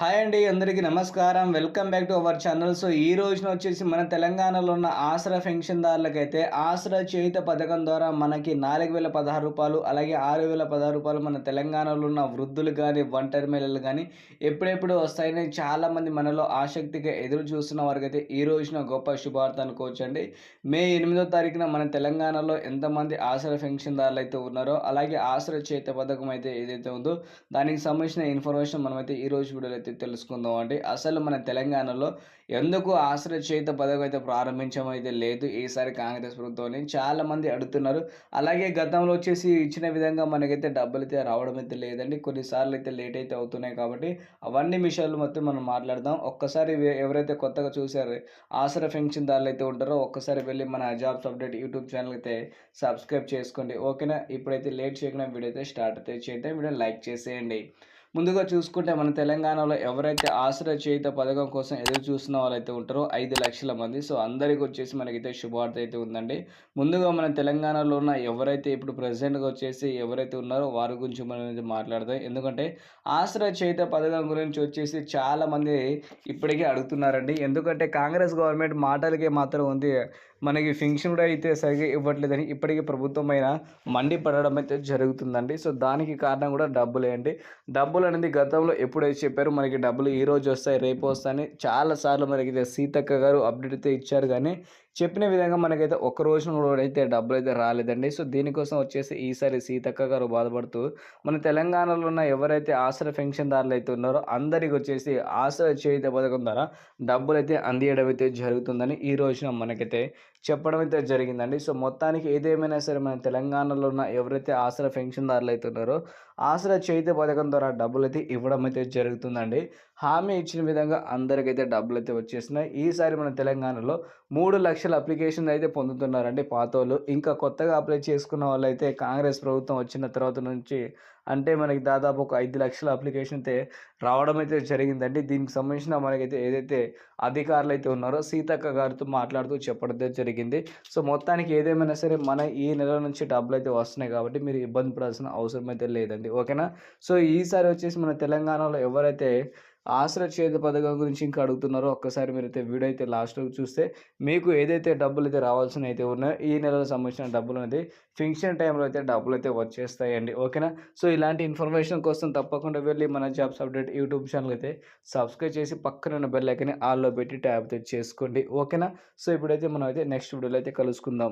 Hi అండి అందరికీ నమస్కారం. Welcome back to our channel. So ఈ రోజున వచ్చేసి మన తెలంగాణలో ఉన్న ఆసరా పెన్షన్దారులకైతే ఆసరా చేయుత పథకం ద్వారా మనకి నాలుగు వేల పదహారు రూపాయలు అలాగే ఆరు వేల పదహారు రూపాయలు మన తెలంగాణలో ఉన్న వృద్ధులు కానీ ఒంటరి మహిళలు కానీ ఎప్పుడెప్పుడు వస్తాయని చాలామంది మనలో ఆసక్తిగా ఎదురు చూస్తున్న వారికైతే ఈ రోజున గొప్ప శుభార్త అనుకోవచ్చండి. మే ఎనిమిదో తారీఖున మన తెలంగాణలో ఎంతమంది ఆసరా పెన్షన్దారులు అయితే ఉన్నారో అలాగే ఆసరా చేయుత పథకం అయితే ఏదైతే ఉందో దానికి సంబంధించిన ఇన్ఫర్మేషన్ మనమైతే ఈ రోజు వీడియోలో అయితే తెలుసుకుందాం అండి. అసలు మన తెలంగాణలో ఎందుకు ఆశ్రయ చేత పదవి అయితే ప్రారంభించడం అయితే లేదు? ఈసారి కాంగ్రెస్ ప్రభుత్వం చాలామంది అడుగుతున్నారు. అలాగే గతంలో వచ్చేసి ఇచ్చిన విధంగా మనకైతే డబ్బులు అయితే రావడం అయితే లేదండి. కొన్నిసార్లు అయితే లేట్ అయితే అవుతున్నాయి కాబట్టి అవన్నీ విషయాలు మొత్తం మనం మాట్లాడదాం. ఒక్కసారి ఎవరైతే కొత్తగా చూసారో ఆసరా పెన్షన్దారులు అయితే ఉంటారో ఒక్కసారి వెళ్ళి మన జాబ్స్ అప్డేట్ యూట్యూబ్ ఛానల్ అయితే సబ్స్క్రైబ్ చేసుకోండి. ఓకేనా? ఇప్పుడైతే లేట్ చేయకుండా వీడియో అయితే స్టార్ట్ అయితే చేద్దాం. వీడియో లైక్ చేసేయండి. ముందుగా చూసుకుంటే మన తెలంగాణలో ఎవరైతే ఆశ్రయ చేయుత పథకం కోసం ఎదురు చూస్తున్న వాళ్ళైతే ఉంటారో ఐదు లక్షల మంది. సో అందరికి వచ్చేసి మనకైతే శుభార్త అయితే ఉందండి. ముందుగా మన తెలంగాణలో ఉన్న ఎవరైతే ఇప్పుడు ప్రజెంట్గా వచ్చేసి ఎవరైతే ఉన్నారో వారి గురించి మనం మాట్లాడదాం. ఎందుకంటే ఆశ్రయ చేయుత పథకం గురించి వచ్చేసి చాలామంది ఇప్పటికే అడుగుతున్నారండి. ఎందుకంటే కాంగ్రెస్ గవర్నమెంట్ మాటలకే మాత్రం ఉంది. మనకి ఫింక్షన్ కూడా అయితే సరిగ్గా ఇవ్వట్లేదని ఇప్పటికీ ప్రభుత్వం అయినా మండి పడడం అయితే జరుగుతుందండి. సో దానికి కారణం కూడా డబ్బులే అండి. డబ్బులు అనేది గతంలో ఎప్పుడైతే చెప్పారు మనకి డబ్బులు ఈ రోజు వస్తాయి రేపు వస్తాయని చాలాసార్లు మనకి సీతక్క గారు అప్డేట్ అయితే ఇచ్చారు. కానీ చెప్పిన విధంగా మనకైతే ఒక్క రోజున కూడా అయితే డబ్బులు అయితే రాలేదండి. సో దీనికోసం వచ్చేసి ఈసారి సీతక్క గారు బాధపడుతూ మన తెలంగాణలో ఉన్న ఎవరైతే ఆశ్రయ పెన్షన్దారులు అయితే ఉన్నారో అందరికి వచ్చేసి ఆశ్రయ చేయుత పథకం ద్వారా డబ్బులు అయితే అందియడం అయితే జరుగుతుందని ఈ రోజున మనకైతే చెప్పడం అయితే జరిగిందండి. సో మొత్తానికి ఏదేమైనా సరే మన తెలంగాణలో ఉన్న ఎవరైతే ఆసరా పెన్షన్దారులు అయితే ఉన్నారో ఆసరా చేతి పథకం ద్వారా డబ్బులు అయితే ఇవ్వడం అయితే జరుగుతుందండి. హామీ ఇచ్చిన విధంగా అందరికైతే డబ్బులు అయితే వచ్చేసినాయి ఈసారి మన తెలంగాణలో మూడు లక్షల అప్లికేషన్ అయితే పొందుతున్నారండి పాత వాళ్ళు ఇంకా కొత్తగా అప్లై చేసుకున్న వాళ్ళు అయితే కాంగ్రెస్ ప్రభుత్వం వచ్చిన తర్వాత నుంచి అంటే మనకి దాదాపు ఒక ఐదు లక్షల అప్లికేషన్ అయితే రావడం అయితే జరిగిందండి. దీనికి సంబంధించిన మనకైతే ఏదైతే అధికారులు అయితే ఉన్నారో సీతక్క గారితో మాట్లాడుతూ చెప్పడం జరిగింది. సో మొత్తానికి ఏదేమైనా సరే మన ఈ నెల నుంచి డబ్బులు అయితే వస్తున్నాయి కాబట్టి మీరు ఇబ్బంది పడాల్సిన అవసరం అయితే లేదండి. ఓకేనా? సో ఈసారి వచ్చేసి మన తెలంగాణలో ఎవరైతే ఆశ్రయ చేత పథకం గురించి ఇంకా అడుగుతున్నారో ఒక్కసారి మీరు అయితే వీడియో అయితే లాస్ట్లో చూస్తే మీకు ఏదైతే డబ్బులు అయితే రావాల్సిన అయితే ఉన్నాయో ఈ నెలకు సంబంధించిన డబ్బులు అనేది ఫిక్షన్ టైంలో అయితే డబ్బులు అయితే వచ్చేస్తాయండి ఓకేనా సో ఇలాంటి ఇన్ఫర్మేషన్ కోసం తప్పకుండా వెళ్ళి మన జాబ్స్ అప్డేట్ యూట్యూబ్ ఛానల్ అయితే సబ్స్క్రైబ్ చేసి పక్కన ఉన్న బెల్ ఐకని ఆల్లో పెట్టి ట్యాబ్ అయితే చేసుకోండి. ఓకేనా సో ఇప్పుడైతే మనం అయితే నెక్స్ట్ వీడియోలో అయితే కలుసుకుందాం.